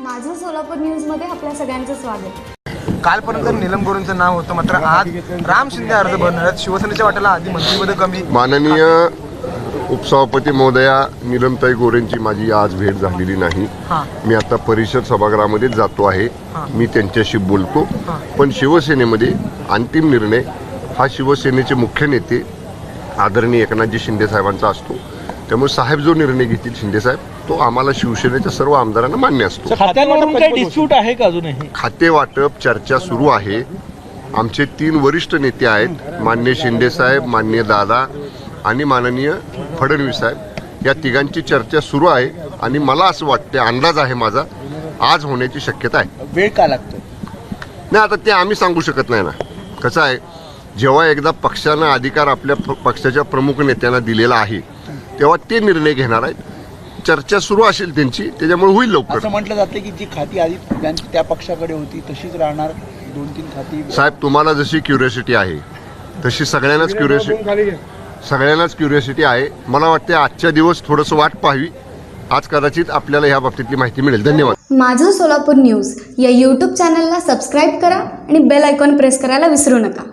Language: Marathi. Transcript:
माझं सोलापूर न्यूजमध्ये आपल्या सगळ्यांचं स्वागत. कालपर्यंत निलम गोरेंचं नाव होतं मात्र आज राम शिंदे अर्ज भरणार आहेत शिवसेनेच्या वाट्याला आधी मंत्रिपद कमी. माननीय उपसभापती महोदया निलमताई गोरेंची माझी आज भेट झालेली नाही. हां. मी आता परिषद सभागृहामध्ये जातो आहे. मी त्यांच्याशी बोलतो. पण शिवसेनेमध्ये अंतिम निर्णय हा शिवसेनेचे मुख्य नेते आदरणीय एकनाथजी शिंदे साहेबांचा असतो. त्यामुळे साहेब जो निर्णय घेतील शिंदे साहेब तो आम्हाला शिवसेनेच्या सर्व आमदारांना मान्य असतो. खात्यांवरून काही डिस्प्यूट आहे का अजूनही? खाते वाटप चर्चा सुरू आहे. आमचे तीन वरिष्ठ नेते आहेत मान्य शिंदे साहेब मान्य दादा आणि माननीय फडणवीस साहेब. या तिघांची चर्चा सुरू आहे आणि मला असं वाटते अंदाज आहे माझा आज होण्याची शक्यता आहे. वेळ का लागतो नाही आता ते आम्ही सांगू शकत नाही ना. कसं आहे जेव्हा एकदा पक्षानं अधिकार आपल्या प- पक्षाच्या प्रमुख नेत्यांना दिलेला आहे तेव्हा ते निर्णय घेणार आहेत. चर्चा सुरू असेल त्यांची त्याच्यामुळे होईल लवकर. असं म्हटलं जातं की जी खाती आधी त्या- त्या पक्षाकडे होती तशीच राहणार दोन तीन खाती. साहेब तुम्हाला जशी क्युरियोसिटी आहे तशी सगळ्यांनाच क्युरियोसिटी सगळ्यांनाच क्युरियोसिटी आहे. मला वाटते आजच्या दिवस थोडंसं वाट पाहावी. आज कदाचित आपल्याला ह्या बाबतीतली माहिती मिळेल. धन्यवाद. माझं सोलापूर न्यूज या यूट्यूब चॅनलला सबस्क्राईब करा आणि बेल आयकॉन प्रेस करायला विसरू नका.